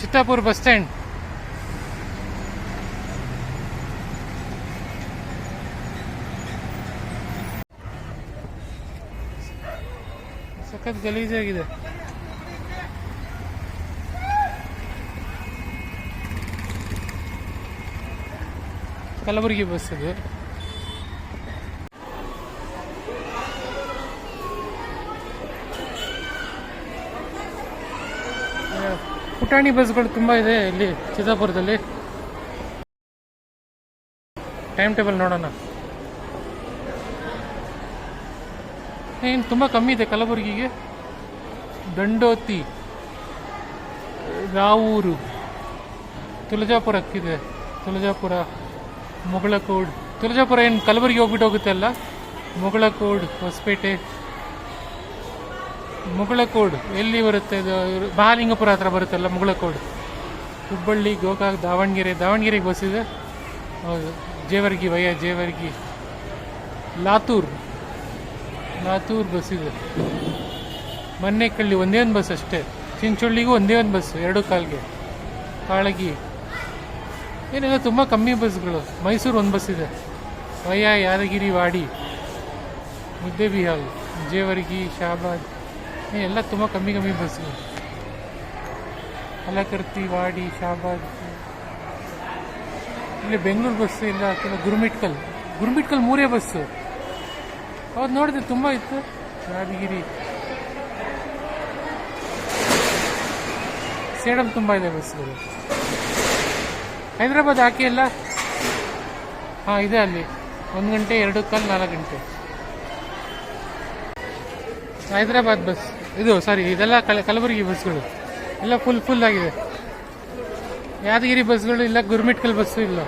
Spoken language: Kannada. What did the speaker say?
Chittapur bus stand. ಸಖತ್ ಗಲೀಜಾಗಿದೆ ಕಲಬುರಗಿ ಬಸ್ ಇದು. ಪುಟಾಣಿ ಬಸ್ಗಳು ತುಂಬ ಇದೆ ಇಲ್ಲಿ ಚಿತ್ತಾಪುರದಲ್ಲಿ ಟೈಮ್ ಟೇಬಲ್ ನೋಡೋಣ. ಏನು ತುಂಬ ಕಮ್ಮಿ ಇದೆ ಕಲಬುರಗಿಗೆ? ದಂಡೋತಿ, ರಾವೂರು, ತುಳಜಾಪುರಕ್ಕಿದೆ. ತುಳಜಾಪುರ, ಮುಗಳಕೋಡ್. ತುಳಜಾಪುರ ಏನು ಕಲಬುರಗಿ ಹೋಗ್ಬಿಟ್ಟು ಹೋಗುತ್ತೆ ಅಲ್ಲ? ಮುಗಳಕೋಡ್, ಹೊಸಪೇಟೆ. ಮುಗಳಕೋಡ್, ಎಲ್ಲಿ ಬರುತ್ತೆ ಇದು? ಮಹಾಲಿಂಗಪುರ ಹತ್ರ ಬರುತ್ತಲ್ಲ ಮುಗಳಕೋಡು. ಹುಬ್ಬಳ್ಳಿ, ಗೋಕಾಕ್, ದಾವಣಗೆರೆ. ದಾವಣಗೆರೆಗೆ ಬಸ್ ಹೌದು. ಜೇವರ್ಗಿ, ವಯ ಜೇವರ್ಗಿ. ಲಾತೂರ್. ಲಾತೂರ್ ಬಸ್ ಇದೆ. ಒಂದೇ ಒಂದು ಬಸ್ ಅಷ್ಟೇ. ಚಿಂಚೋಳ್ಳಿಗೂ ಒಂದೇ ಒಂದು ಬಸ್ ಎರಡು ಕಾಲ್ಗೆ. ಕಾಳಗಿ ಏನಿಲ್ಲ, ತುಂಬ ಕಮ್ಮಿ ಬಸ್ಗಳು ಮೈಸೂರು ಒಂದು ಬಸ್ ಇದೆ. ವಯ ಯಾದಗಿರಿ ವಾಡಿ. ಮುದ್ದೆಬಿಹಾಲ್, ಜೇವರ್ಗಿ, ಶಾಬಾದ್. ಎಲ್ಲ ತುಂಬ ಕಮ್ಮಿ ಕಮ್ಮಿ ಬಸ್ಗಳು ಅಲಕರ್ತಿ ವಾಡಿ, ಶಾಬಾದ್. ಇಲ್ಲಿ ಬೆಂಗಳೂರು ಬಸ್ ಇಲ್ಲ, ಕೆಲವು ಗುರುಮಿಟ್ಕಲ್. ಗುರುಮಿಟ್ಕಲ್ ಮೂರೇ ಬಸ್ಸು ಅವತ್ತು ನೋಡಿದೆ ತುಂಬ ಇತ್ತು. ಯಾದಗಿರಿ. ಸೇಡಮ್ ತುಂಬ ಇದೆ ಬಸ್ಗಳು. ಹೈದ್ರಾಬಾದ್ ಹಾಕಿ ಅಲ್ಲ ಹಾಂ, ಇದೆ ಅಲ್ಲಿ. ಒಂದು ಗಂಟೆ, ಎರಡು, ಕಾಲ್ ನಾಲ್ಕು ಗಂಟೆ. ಹೈದ್ರಾಬಾದ್ ಬಸ್ ಇದು ಸಾರಿ ಇದೆಲ್ಲ ಕಲ, ಕಲಬುರಗಿ ಬಸ್ಗಳು. ಎಲ್ಲ ಫುಲ್ ಫುಲ್ ಆಗಿದೆ. ಯಾದಗಿರಿ ಬಸ್ಗಳು ಇಲ್ಲ, ಗುರ್ಮಿಟ್ಕಲ್ ಬಸ್ಸು ಇಲ್ಲ.